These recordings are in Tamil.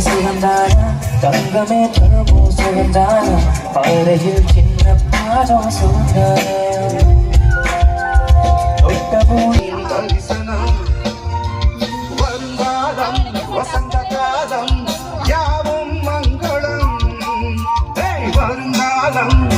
சுகந்தானா? தங்கமே தரமோ சுகந்தானா? பாறையில் சின்ன பாடம் சுகந்தானா? தரிசனம். வருங்காலம் வசந்த காலம் யாவும் மங்களம். வருங்காலம்.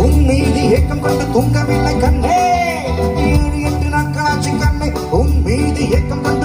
உன்னை இது ஏக்கம் கொண்டு தூங்கவில்லை கண்ணே. ஏழு எட்டு நாட்களாச்சு கண்ணே. உன் மீது ஏக்கம் கொண்டு